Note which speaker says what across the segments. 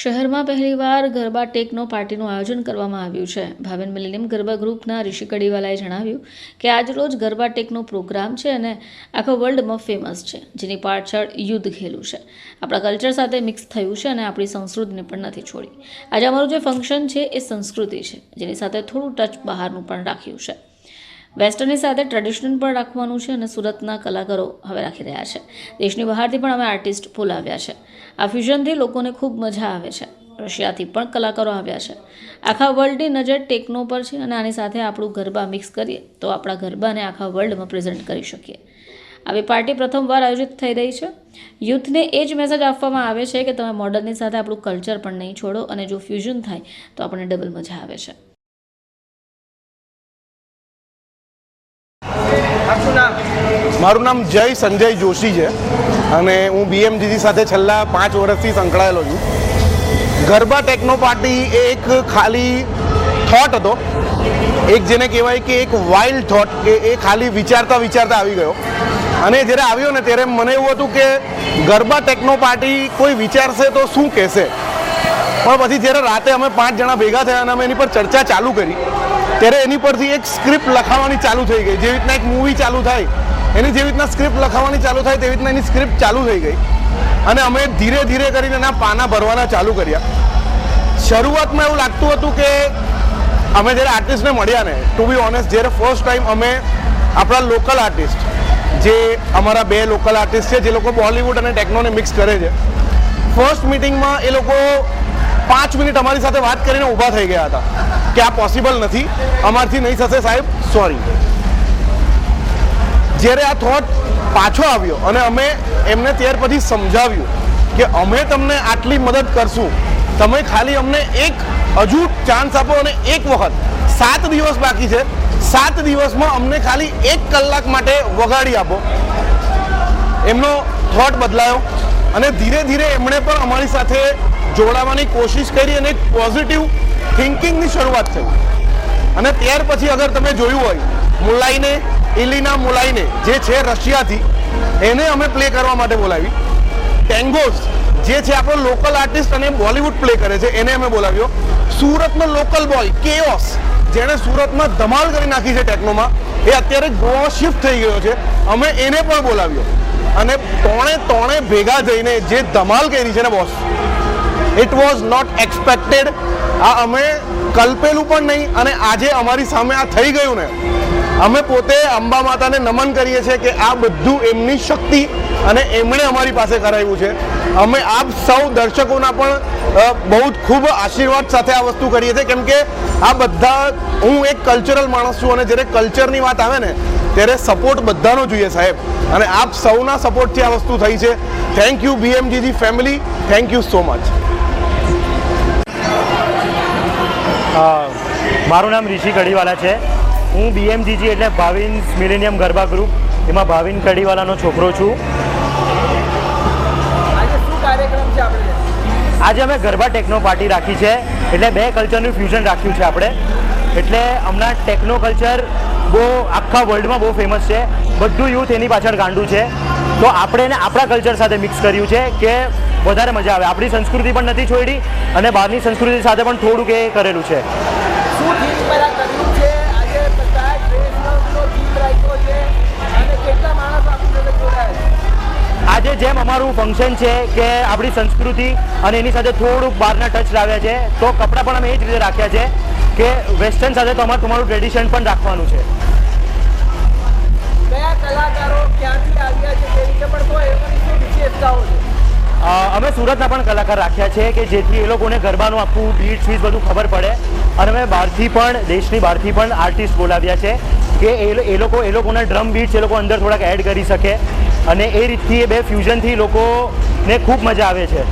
Speaker 1: શહેરમાં પહેલીવાર ગરબા ટેકનો પાર્ટીનું આયોજન કરવામાં આવ્યું છે. ભાવેન મિલેનિયમ ગરબા ગ્રુપના ઋષિ કડીવાલાએ જણાવ્યું કે આજરોજ ગરબા ટેકનો પ્રોગ્રામ છે અને આખા વર્લ્ડમાં ફેમસ છે, જેની પાછળ યુદ્ધ ખેલું છે. આપણા કલ્ચર સાથે મિક્સ થયું છે અને આપણી સંસ્કૃતિને પણ નથી છોડી. આજે અમારું જે ફંક્શન છે એ સંસ્કૃતિ છે, જેની સાથે થોડું ટચ બહારનું પણ રાખ્યું છે. વેસ્ટર્નની સાથે ટ્રેડિશનલ પણ રાખવાનું છે અને સુરતના કલાકારો હવે રાખી રહ્યા છે. દેશની બહારથી પણ અમે આર્ટિસ્ટ બોલાવ્યા છે. આ ફ્યુઝનથી લોકોને ખૂબ મજા આવે છે. રશિયાથી પણ કલાકારો આવ્યા છે. આખા વર્લ્ડની નજર ટેકનો પર છે અને આની સાથે આપણું ગરબા મિક્સ કરીએ તો આપણા ગરબાને આખા વર્લ્ડમાં પ્રેઝન્ટ કરી શકીએ. આવી પાર્ટી પ્રથમવાર આયોજિત થઈ રહી છે. યુથને એ જ મેસેજ આપવામાં આવે છે કે તમે મોડર્નની સાથે આપણું કલ્ચર પણ નહીં છોડો અને જો ફ્યુઝન થાય તો આપણને ડબલ મજા આવે છે.
Speaker 2: મારું નામ જય સંજય જોશી છે અને હું બીએમજીજી સાથે છેલ્લા પાંચ વર્ષથી સંકળાયેલો છું. ગરબા ટેકનો પાર્ટી એક ખાલી થોટ હતો. એક જેને કહેવાય કે એક વાઇલ્ડ થોટ કે એ ખાલી વિચારતા વિચારતા આવી ગયો. અને જ્યારે આવ્યો ને ત્યારે મને એવું હતું કે ગરબા ટેકનો પાર્ટી કોઈ વિચારશે તો શું કહેશે? પણ પછી જ્યારે રાતે અમે પાંચ જણા ભેગા થયા અને અમે એની પર ચર્ચા ચાલુ કરી ત્યારે એની પરથી એક સ્ક્રિપ્ટ લખાવાની ચાલુ થઈ ગઈ. જેવી રીતના એક મૂવી ચાલુ થાય, એની જેવી રીતના સ્ક્રિપ્ટ લખાવાની ચાલુ થાય તેવી રીતના એની સ્ક્રિપ્ટ ચાલુ થઈ ગઈ. અને અમે ધીરે ધીરે કરીને એના પાના ભરવાના ચાલુ કર્યા. શરૂઆતમાં એવું લાગતું હતું કે અમે જ્યારે આર્ટિસ્ટને મળ્યા ને ટુ બી ઓનેસ્ટ જ્યારે ફર્સ્ટ ટાઈમ અમે આપણા લોકલ આર્ટિસ્ટ જે અમારા બે લોકલ આર્ટિસ્ટ છે, જે લોકો બોલિવૂડ અને ટેકનોને મિક્સ કરે છે ફર્સ્ટ મિટિંગમાં એ લોકો પાંચ મિનિટ અમારી સાથે વાત કરીને ઊભા થઈ ગયા હતા. કે આ પોસિબલ નથી. અમારથી નહીં થશે સાહેબ. સોરી જ્યારે આ થોટ પાછો આવ્યો અને અમે એમને ત્યાર પછી સમજાવ્યું કે અમે તમને આટલી મદદ કરશું. તમે ખાલી અમને એક હજુ ચાન્સ આપો અને એક વખત. સાત દિવસ બાકી છે. સાત દિવસમાં અમને ખાલી એક કલાક માટે વગાડી આપો. એમનો થોટ બદલાયો અને ધીરે ધીરે એમણે પણ અમારી સાથે જોડાવાની કોશિશ કરી અને એક પોઝિટિવ થિંકિંગની શરૂઆત થઈ. અને ત્યાર પછી અગર તમે જોયું હોય, મુલાઈને, ઇલિના મુલાઈને, જે છે રશિયાથી, એને અમે પ્લે કરવા માટે બોલાવી. ટેંગોસ જે છે આપણો લોકલ આર્ટિસ્ટ અને બોલિવૂડ પ્લે કરે છે, એને અમે બોલાવ્યો. સુરતનો લોકલ બોય કેઓસ જેણે સુરતમાં ધમાલ કરી નાખી છે ટેકનોમાં એ અત્યારે ગોવા શિફ્ટ થઈ ગયો છે. અમે એને પણ બોલાવ્યો. અને ત્રણે ત્રણે ભેગા થઈને જે ધમાલ કરી છે ને boss it was not expected આ અમે કલ્પેલું પણ નહીં અને આજે અમારી સામે આ થઈ ગયું ને. અમે પોતે અંબા માતાને નમન કરીએ છીએ કે આ બધું એમની શક્તિ અને એમણે અમારી પાસે કરાવ્યું છે. અમે આપ સૌ દર્શકોના પણ બહુ જ ખૂબ આશીર્વાદ સાથે આ વસ્તુ કરીએ છીએ. કેમ કે આ બધા, હું એક કલ્ચરલ માણસ છું અને જ્યારે કલ્ચરની વાત આવે ને, ત્યારે સપોર્ટ બધાનો જોઈએ સાહેબ. અને આપ સૌના સપોર્ટથી આ વસ્તુ થઈ છે. Thank you BMGG family thank you so much
Speaker 3: મારું નામ ઋષિ કડીવાલા છે. હું બીએમજીજી એટલે ભાવિન મિલેનિયમ ગરબા ગ્રુપ. એમાં ભાવિન કડીવાલાનો છોકરો છું.
Speaker 4: આજે
Speaker 3: અમે ગરબા ટેકનો પાર્ટી રાખી છે. એટલે બે કલ્ચરનું ફ્યુઝન રાખ્યું છે આપણે. એટલે હમણાં ટેકનો કલ્ચર બહુ આખા વર્લ્ડમાં બહુ ફેમસ છે. બધું યુથ એની પાછળ ગાંડું છે. તો આપણે એને આપણા કલ્ચર સાથે મિક્સ કર્યું છે કે વધારે મજા આવે. આપણી સંસ્કૃતિ પણ નથી છોડી અને બહારની સંસ્કૃતિ સાથે પણ થોડુંક એ કરેલું છે.
Speaker 4: આજે
Speaker 3: જેમ અમારું ફંક્શન છે કે આપણી સંસ્કૃતિ અને એની સાથે થોડુંક બહારના ટચ લાવ્યા છે તો કપડાં પણ અમે એ જ રીતે રાખ્યા છે કે વેસ્ટર્ન સાથે તો અમારે તમારું ટ્રેડિશન પણ રાખવાનું છે. અમે સુરતના પણ કલાકાર રાખ્યા છે કે જેથી એ લોકોને ગરબાનું આખું બીટ ફીસ બધું ખબર પડે. અને અમે બહારથી પણ દેશની બહારથી પણ આર્ટિસ્ટ બોલાવ્યા છે કે એ લોકો એ લોકોના ડ્રમ બીટ્સ એ લોકો અંદર થોડાક એડ કરી શકે. અને એ રીતથી એ બે ફ્યુઝનથી લોકોને ખૂબ મજા આવે છે.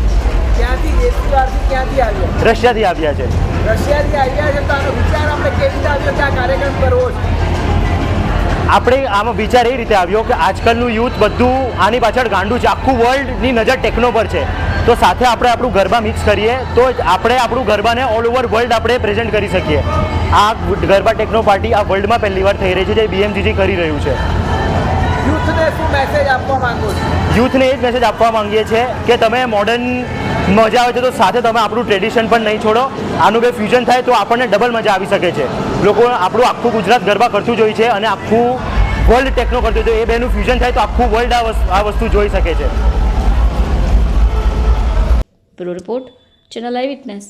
Speaker 3: રશિયાથી આવ્યા છે.
Speaker 4: રશિયાથી આવ્યા છે તો આનો વિચાર આપણે કેવી રીતે આવ્યો કે આ કાર્યક્રમ કરવો છે
Speaker 3: આપણે આમાં વિચાર એ રીતે આવ્યો કે આજકાલનું યુથ બધું આની પાછળ ગાંડું છે. આખું વર્લ્ડની નજર ટેકનો પર છે. તો સાથે આપણે આપણું ગરબા મિક્સ કરીએ. તો જ આપણે આપણું ગરબાને ઓલ ઓવર વર્લ્ડ આપણે પ્રેઝન્ટ કરી શકીએ. આ ગરબા ટેકનો પાર્ટી આ વર્લ્ડમાં પહેલી વાર થઈ રહી છે જે બીએમજીજી કરી રહ્યું છે.
Speaker 4: યુથને શું મેસેજ આપવા માંગો છો?
Speaker 3: યુથને એ જ મેસેજ આપવા માંગીએ છીએ કે તમે મોડર્ન મજા આવે છે તો સાથે તમે આપણું ટ્રેડિશન પણ નહીં છોડો. આનું બે ફ્યુઝન થાય તો આપણને ડબલ મજા આવી શકે છે. લોકો આપણું આખું ગુજરાત ગરબા કરતું જ છે અને આખું વર્લ્ડ ટેકનો કરતું હોય એ બેનું ફ્યુઝન થાય તો આખું વર્લ્ડ આ વસ્તુ આ વસ્તુ જોઈ શકે છે.
Speaker 1: Bureau report channel eyewitness